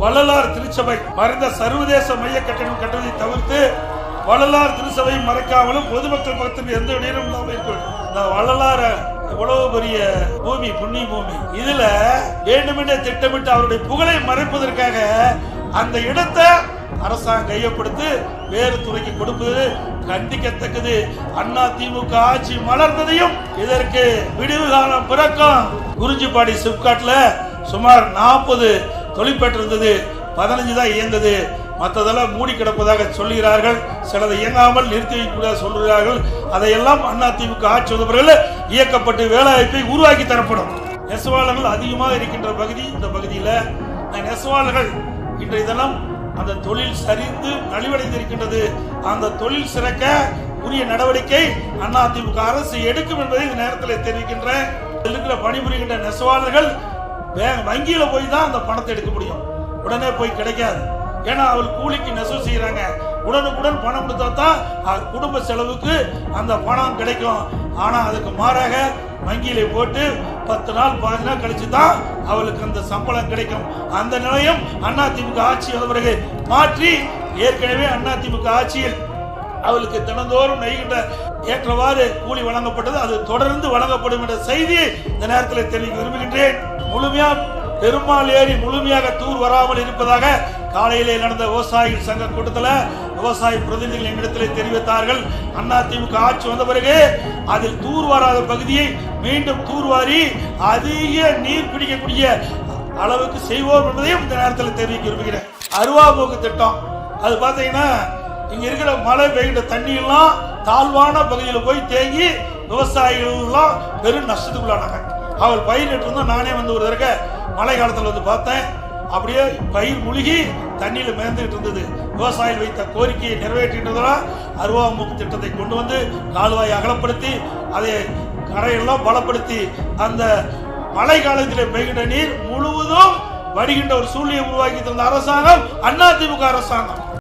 வள்ளலார் திருச்சபை மறைந்த சர்வதேச மைய கட்டணம் கட்டுவதை தவிர்த்து வள்ளலார் திருச்சபை மறைக்காமலும் பொதுமக்கள் பக்கத்தில் எந்த நேரம் இல்லாமல் இருக்க இந்த வள்ளலார எவ்வளவு பெரிய பூமி புண்ணிய பூமி. இதுல வேண்டுமென்றே திட்டமிட்டு அவருடைய புகழை மறைப்பதற்காக அந்த இடத்தை அரசாங்கம் கையப்படுத்து வேறு துறைக்கு கொடுப்பது கண்டிக்கத்தக்கது. அண்ணா திமுக ஆட்சி மலர்ந்ததையும் இதற்கு விடிவு காலம் பிறக்கும். குறிஞ்சிப்பாடி சிப்காட்ல சுமார் நாற்பது தொழிற்பேட்டு இருந்தது பதினஞ்சு தான் இயந்தது மற்றதெல்லாம் மூடி கிடப்பதாக சொல்லுகிறார்கள். சிலதை இயங்காமல் நிறுத்தி வைக்க சொல்கிறார்கள் அதையெல்லாம் அதிமுக ஆட்சி வந்தவர்கள் இயக்கப்பட்டு வேலைவாய்ப்பை உருவாக்கி தரப்படும். நெசவாளர்கள் அதிகமாக இருக்கின்ற பகுதி இந்த பகுதியில் நெசவாளர்கள் இன்றைய தினம் அந்த தொழில் சரிந்து நலிவடைந்திருக்கின்றது. அந்த தொழில் சிறக்க உரிய நடவடிக்கை அதிமுக அரசு எடுக்கும் என்பதை இந்த நேரத்தில் தெரிவிக்கின்றேன். இருக்கிற பணிபுரிகின்ற நெசவாளர்கள் வங்கியில போய் தான் அந்த பணத்தை எடுக்க முடியும். உடனே போய் கிடைக்காது. ஏன்னா அவள் கூலிக்கு நெசவு செய்யறாங்க உடனுக்குடன் பணம் கொடுத்தா தான் குடும்ப செலவுக்கு அந்த பணம் கிடைக்கும். ஆனா அதுக்கு மாறாக வங்கியில போட்டு பத்து நாள் பாதி நாள் கழிச்சு தான் அவளுக்கு அந்த சம்பளம் கிடைக்கும். அந்த நிலையம் அதிமுக ஆட்சி வந்த பிறகு மாற்றி ஏற்கனவே அதிமுக ஆட்சியில் அவளுக்கு தினந்தோறும் நெய்கின்ற ஏற்றவாறு கூலி வழங்கப்பட்டது. அது தொடர்ந்து வழங்கப்படும் என்ற செய்தியை இந்த நேரத்தில் தெரிவிக்க விரும்புகின்றேன். முழுமையா பெருமாள் ஏரி முழுமையாக தூர் வராமல் இருப்பதாக காலையிலே நடந்த விவசாயிகள் சங்க கூட்டத்தில் விவசாய பிரதிநிதிகள் என்னிடத்தில் தெரிவித்தார்கள். அதிமுக ஆட்சி வந்த பிறகு அதில் தூர் வராத பகுதியை மீண்டும் தூர்வாரி அதிக நீர் பிடிக்கக்கூடிய அளவுக்கு செய்வோம் என்பதையும் இந்த நேரத்தில் தெரிவிக்க விரும்புகிறேன். அருவாபோக்கு திட்டம். அது பார்த்தீங்கன்னா இங்க இருக்கிற மழை பெய்கிற தண்ணியெல்லாம் தாழ்வான பகுதியில் போய் தேங்கி விவசாயிகள்லாம் பெரும் நஷ்டத்துக்குள்ளானாங்க. அவள் பயிரிட்டு இருந்தோம் நானே வந்து ஒரு தடவை மழை காலத்தில் வந்து பார்த்தேன். அப்படியே பயிர் முழுகி தண்ணியில் மேந்துகிட்டு இருந்தது. விவசாயிகள் வைத்த கோரிக்கையை நிறைவேற்றின்றதால் அருவாமுக திட்டத்தை கொண்டு வந்து கால்வாயை அகலப்படுத்தி அதை கரையெல்லாம் பலப்படுத்தி அந்த மழை காலத்தில் பெய்கின்ற நீர் முழுவதும் வடிகின்ற ஒரு சூழ்நிலையை உருவாக்கி தந்த அரசாங்கம் அதிமுக அரசாங்கம்.